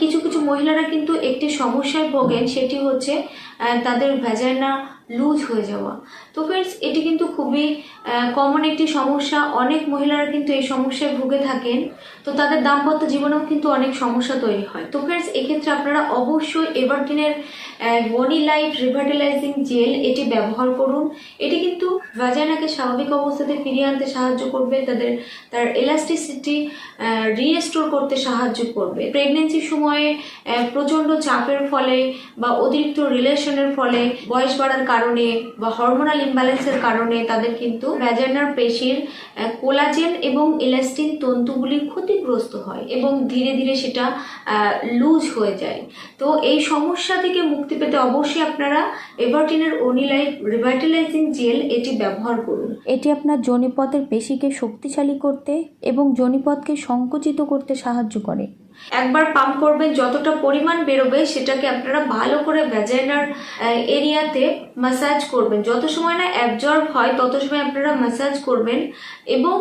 কিছু মহিলারা কিন্তু একটি সমস্যায় ভোগেন, সেটি হচ্ছে তাদের ভ্যাজাইনা লুজ হয়ে যাওয়া। তো ফ্রেন্ডস এটি কিন্তু খুবই কমন একটি সমস্যা। অনেক মহিলারা কিন্তু এই সমস্যায় ভুগে থাকেন। তো তাদের দাম্পত্য জীবনেও কিন্তু অনেক সমস্যা তৈরি হয়। তো ফ্রেন্ডস এক্ষেত্রে আপনারা অবশ্যই এভারটিনের বডি লাইফ রিভার্টিলাইজিং জেল এটি ব্যবহার করুন। এটি কিন্তু ভ্যাজাইনাকে স্বাভাবিক অবস্থাতে ফিরিয়ে আনতে সাহায্য করবে, তাদের, তার এলাস্টিসিটি রিস্টোর করতে সাহায্য করবে। প্রেগনেন্সির সময়ে প্রচণ্ড চাপের ফলে বা অতিরিক্ত রিলেশনের ফলে বয়স বাড়ার কারণে বা হরমোনাল ইমব্যালেন্সের কারণে তাদের কিন্তু ভ্যাজাইনার পেশির কোলাজেন এবং ইলাস্টিন তন্তুগুলি ক্ষতিগ্রস্ত হয় এবং ধীরে ধীরে সেটা লুজ হয়ে যায়। তো এই সমস্যা থেকে মুক্তি পেতে অবশ্যই আপনারা এভারটিনের ওনিলাইট রিভাইটালাইজিং জেল এটি ব্যবহার করুন। এটি আপনার জনিপথের পেশিকে শক্তিশালী করতে এবং জনিপথকে সংকুচিত করতে সাহায্য করে। একবার পাম্প করবেন, যতটা পরিমাণ বেরোবে সেটাকে আপনারা ভালো করে ভ্যাজাইনার এরিয়াতে ম্যাসাজ করবেন। যত সময় না অ্যাবজর্ব হয়, তত সময় আপনারা ম্যাসাজ করবেন এবং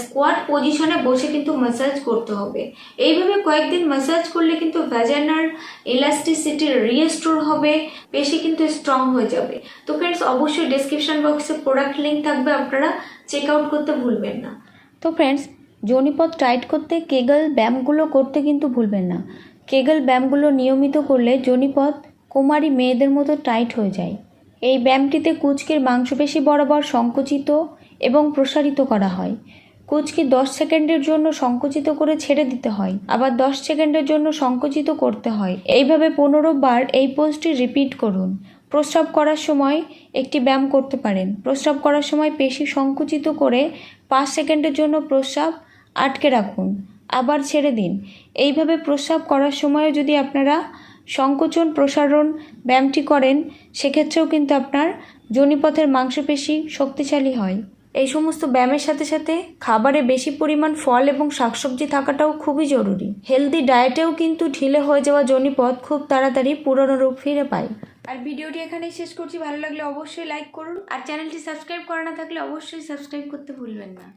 স্কোয়াট পজিশনে বসে কিন্তু ম্যাসাজ করতে হবে। এইভাবে কয়েকদিন ম্যাসাজ করলে কিন্তু ভ্যাজাইনার ইলাস্টিসিটি রিস্টোর হবে, পেশি কিন্তু স্ট্রং হয়ে যাবে। তো ফ্রেন্ডস অবশ্যই ডেসক্রিপশন বক্সে প্রোডাক্ট লিঙ্ক থাকবে, আপনারা চেক আউট করতে ভুলবেন না। তো ফ্রেন্ডস জনিপথ টাইট করতে কেগল ব্যায়ামগুলো করতে কিন্তু ভুলবেন না। কেগল ব্যায়ামগুলো নিয়মিত করলে জনিপথ কুমারী মেয়েদের মতো টাইট হয়ে যায়। এই ব্যায়ামটিতে কুচকির মাংসপেশি বরাবর সংকুচিত এবং প্রসারিত করা হয়। কুচকি দশ সেকেন্ডের জন্য সংকুচিত করে ছেড়ে দিতে হয়, আবার দশ সেকেন্ডের জন্য সংকুচিত করতে হয়। এইভাবে পনেরো বার এই পোজটি রিপিট করুন। প্রস্রাব করার সময় একটি ব্যায়াম করতে পারেন। প্রস্রাব করার সময় পেশি সংকুচিত করে পাঁচ সেকেন্ডের জন্য প্রস্রাব আটকে রাখুন। আবার ছেড়ে দিন। এইভাবে প্রস্রাব করার সময়ও যদি আপনারা সংকোচন, প্রসারণ, ব্যায়ামটি করেন, সেক্ষেত্রেও কিন্তু আপনার জনিপথের মাংসপেশি শক্তিশালী হয়। এই সমস্ত ব্যায়ামের সাথে সাথে খাবারে বেশি পরিমাণ ফল এবং শাকসবজি থাকাটাও খুবই জরুরি। হেলদি ডায়েটেও কিন্তু ঢিলে হয়ে যাওয়া জনিপথ খুব তাড়াতাড়ি পুরনো রূপ ফিরে পায়। আর ভিডিওটি এখানেই শেষ করছি। ভালো লাগলে অবশ্যই লাইক করুন। আর চ্যানেলটি সাবস্ক্রাইব করা না থাকলে অবশ্যই সাবস্ক্রাইব করতে ভুলবেন না।